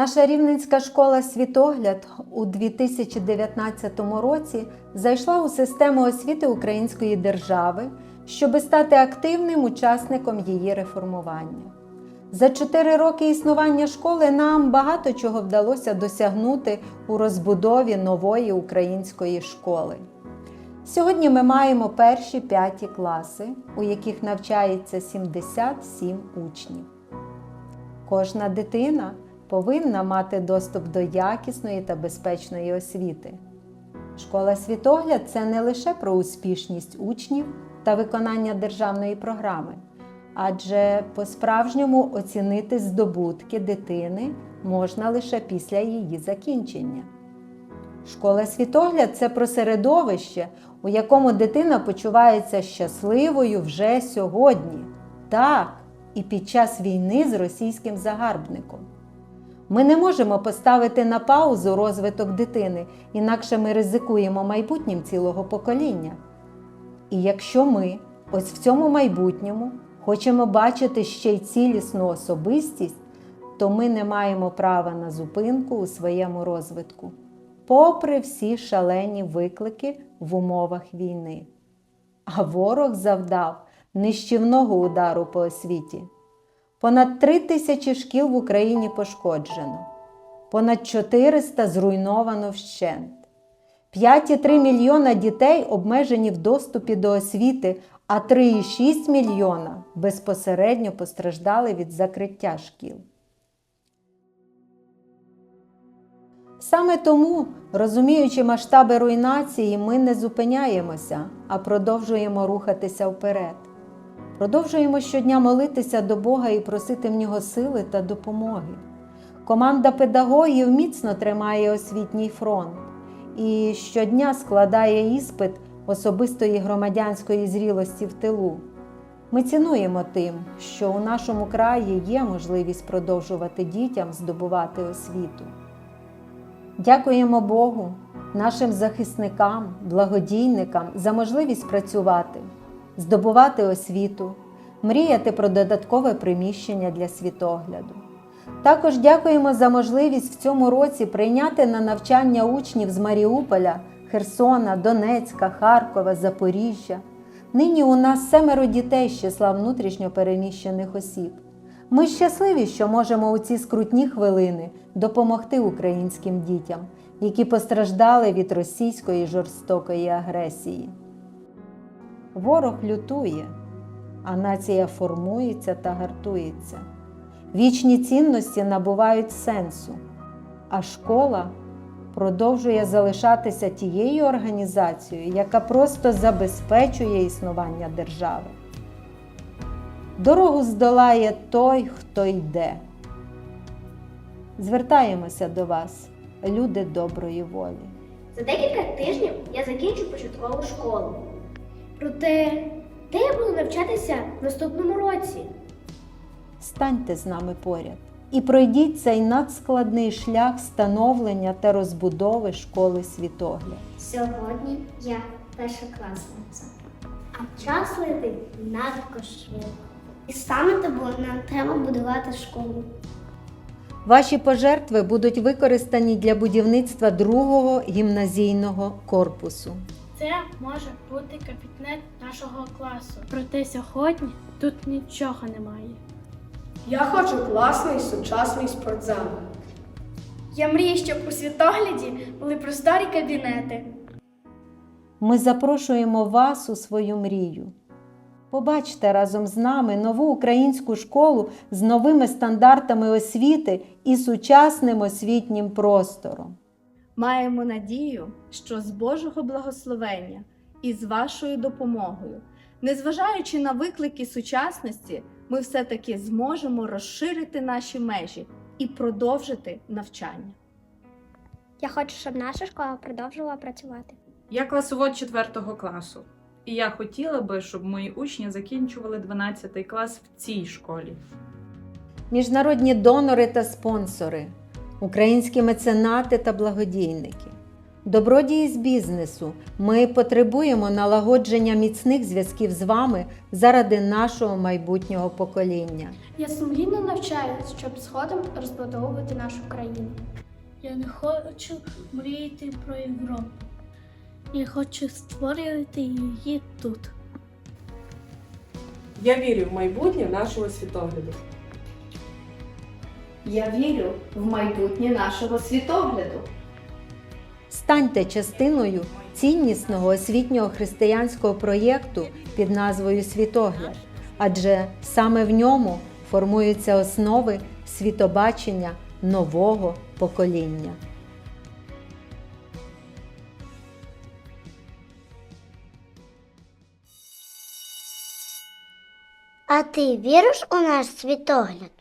Наша рівненська школа Світогляд у 2019 році зайшла у систему освіти Української держави, щоби стати активним учасником її реформування. За чотири роки існування школи нам багато чого вдалося досягнути у розбудові нової української школи. Сьогодні ми маємо перші п'яті класи, у яких навчається 77 учнів. Кожна дитина повинна мати доступ до якісної та безпечної освіти. Школа світогляд це не лише про успішність учнів та виконання державної програми, адже по-справжньому оцінити здобутки дитини можна лише після її закінчення. Школа світогляд це про середовище, у якому дитина почувається щасливою вже сьогодні, так, і під час війни з російським загарбником. Ми не можемо поставити на паузу розвиток дитини, інакше ми ризикуємо майбутнім цілого покоління. І якщо ми ось в цьому майбутньому хочемо бачити ще й цілісну особистість, то ми не маємо права на зупинку у своєму розвитку, попри всі шалені виклики в умовах війни. А ворог завдав нищівного удару по освіті. Понад три тисячі шкіл в Україні пошкоджено, понад 400 зруйновано вщент. 5,3 мільйона дітей обмежені в доступі до освіти, а 3,6 мільйона безпосередньо постраждали від закриття шкіл. Саме тому, розуміючи масштаби руйнації, ми не зупиняємося, а продовжуємо рухатися вперед. Продовжуємо щодня молитися до Бога і просити в нього сили та допомоги. Команда педагогів міцно тримає освітній фронт і щодня складає іспит особистої громадянської зрілості в тилу. Ми цінуємо тим, що у нашому краї є можливість продовжувати дітям здобувати освіту. Дякуємо Богу, нашим захисникам, благодійникам за можливість працювати, здобувати освіту, мріяти про додаткове приміщення для світогляду. Також дякуємо за можливість в цьому році прийняти на навчання учнів з Маріуполя, Херсона, Донецька, Харкова, Запоріжжя. Нині у нас семеро дітей з числа внутрішньо переміщених осіб. Ми щасливі, що можемо у ці скрутні хвилини допомогти українським дітям, які постраждали від російської жорстокої агресії. Ворог лютує, а нація формується та гартується. Вічні цінності набувають сенсу, а школа продовжує залишатися тією організацією, яка просто забезпечує існування держави. Дорогу здолає той, хто йде. Звертаємося до вас, люди доброї волі. За декілька тижнів я закінчу початкову школу. Проте, де я буду навчатися в наступному році? Станьте з нами поряд і пройдіть цей надскладний шлях становлення та розбудови школи світогляд. Сьогодні я першокласниця, а час летить надто швидко. І саме тому нам треба будувати школу. Ваші пожертви будуть використані для будівництва другого гімназійного корпусу. Це може бути кабінет нашого класу. Проте сьогодні тут нічого немає. Я хочу класний сучасний спортзал. Я мрію, щоб у світогляді були просторі кабінети. Ми запрошуємо вас у свою мрію. Побачте разом з нами нову українську школу з новими стандартами освіти і сучасним освітнім простором. Маємо надію, що з Божого благословення і з вашою допомогою, незважаючи на виклики сучасності, ми все-таки зможемо розширити наші межі і продовжити навчання. Я хочу, щоб наша школа продовжувала працювати. Я класовод 4 класу, і я хотіла би, щоб мої учні закінчували 12 клас в цій школі. Міжнародні донори та спонсори. українські меценати та благодійники. Добродії з бізнесу, ми потребуємо налагодження міцних зв'язків з вами заради нашого майбутнього покоління. Я сумлінно навчаюсь, щоб згодом розбудовувати нашу країну. Я не хочу мріяти про Європу. Я хочу створювати її тут. Я вірю в майбутнє нашого світогляду. Я вірю в майбутнє нашого світогляду. Станьте частиною ціннісного освітнього християнського проєкту під назвою Світогляд, адже саме в ньому формуються основи світобачення нового покоління. А ти віриш у наш світогляд?